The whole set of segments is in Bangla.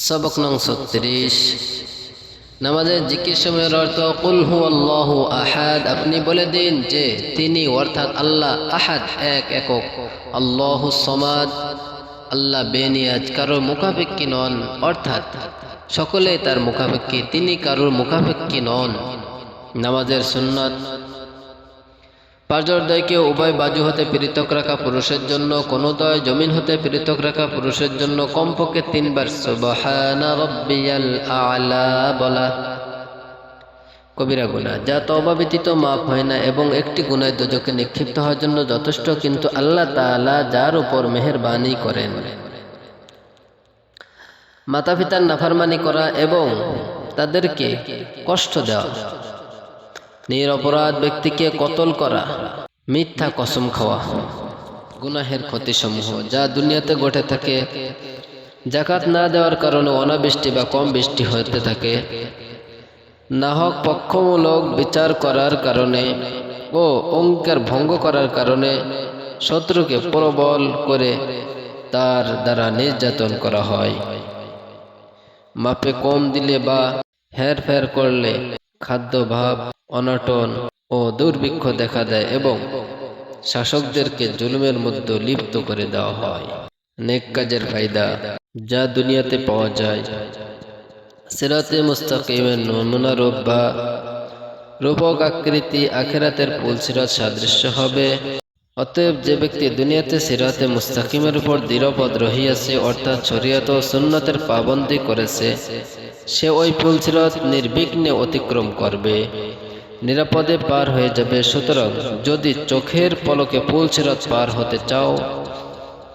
সবক নং ছত্রিশ। নামাজের জিকির সময়ের অর্থ, কুল হু আল্লাহ আহাদ। আপনি বলে দিন যে, তিনি অর্থাৎ আল্লাহ আহাদ, এক একক। আল্লাহ সমাদ, আল্লাহ বেনিয়াজ কারোর মুখাপেক্ষী নন। অর্থাৎ, সকলে তার মুখাপেক্ষী, তিনি কারোর মুখাপেক্ষী নন। নামাজের সুন্নাত পাঁচরদয়কে উভয় বাজু হতে পৃথক রাখা পুরুষের জন্য কোনোদয় জমিন হতে পৃথক রাখা পুরুষের জন্য কমপক্ষে তিনবার। সুবহানা রব্বিয়াল আলা বলা। কবিরা গুণা যা তবা ব্যতীত মাফ হয় না এবং একটি গুণায় দোজকে নিক্ষিপ্ত হওয়ার জন্য যথেষ্ট, কিন্তু আল্লাহ তাআলা যার উপর মেহেরবানি করেন। মাতা পিতার নাফারমানি করা এবং তাদেরকে কষ্ট দেওয়া। নিরপরাধ ব্যক্তিকে কতল করা, মিথ্যা কসম খাওয়া, গুনাহের ক্ষতিসমূহ যা দুনিয়াতে ঘটে থাকে জাকাত না দেওয়ার কারণে অনাবৃষ্টি বা কম বৃষ্টি হতে থাকে, নাহক পক্ষমূলক বিচার করার কারণে ও অঙ্কের ভঙ্গ করার কারণে শত্রুকে প্রবল করে তার দ্বারা নির্যাতন করা হয়। মাপে কম দিলে বা হেরফের করলে খাদ্যভাব অনটন ও দুর্ভিক্ষ দেখা দেয় এবং শাসকদেরকে জুলুমের মধ্যে লিপ্ত করে দেওয়া হয়। নেক কাজের ফায়দা যা দুনিয়াতে পাওয়া যায়। সিরাতে মুস্তাকিমের নমুনা রূপ বা রূপক আকৃতি আখেরাতের পুল সিরাত সাদৃশ্য হবে। অতএব যে ব্যক্তি দুনিয়াতে সিরাতে মুস্তাকিমের উপর দৃঢ়পদ রহিয়াছে, অর্থাৎ শরীয়ত ও সুন্নতের পাবন্দি করেছে, সে ওই পুল সিরাত নির্বিঘ্নে অতিক্রম করবে। নিরাপদে পার হয়ে যাবে। সুতরাং যদি চোখের পলকে পুল সিরাত পার হতে চাও,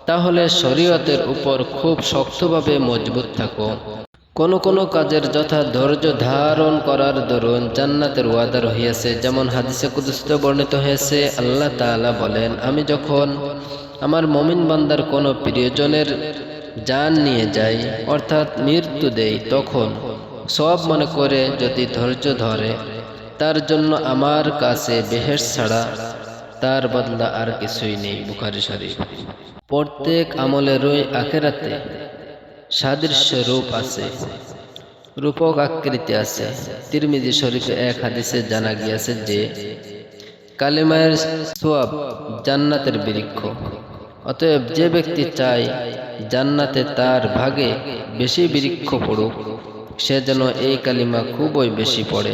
তাহলে শরীয়তের উপর খুব শক্তভাবে মজবুত থাকো। কোন কোন কাজের যথা ধৈর্য ধারণ করার দরুন জান্নাতের ওয়াদা রহিয়াছে। যেমন হাদিসে কুদুস্ত বর্ণিত হয়েছে, আল্লাহ তাআলা বলেন, আমি যখন আমার মমিন বান্দার কোনো প্রিয়জনের জান নিয়ে যাই, অর্থাৎ মৃত্যু দেই, তখন সব মনে করে যদি ধৈর্য ধরে তার জন্য আমার কাছে বেহেস ছাড়া তার বদলা আর কিছুই নেই বুখারি শরীফ। প্রত্যেক আমলেরই আখেরাতে সাদৃশ্য রূপ আছে, রূপক আকৃতি আছে। তিরমিজি শরীফে এক হাদিসে জানা গিয়েছে যে, কালিমায়ের সোয়াব জান্নাতের বৃক্ষ। অতএব যে ব্যক্তি চায় জান্নাতে তার ভাগে বেশি বৃক্ষ পড়ুক, সে যেন এই কালিমা খুবই বেশি পড়ে।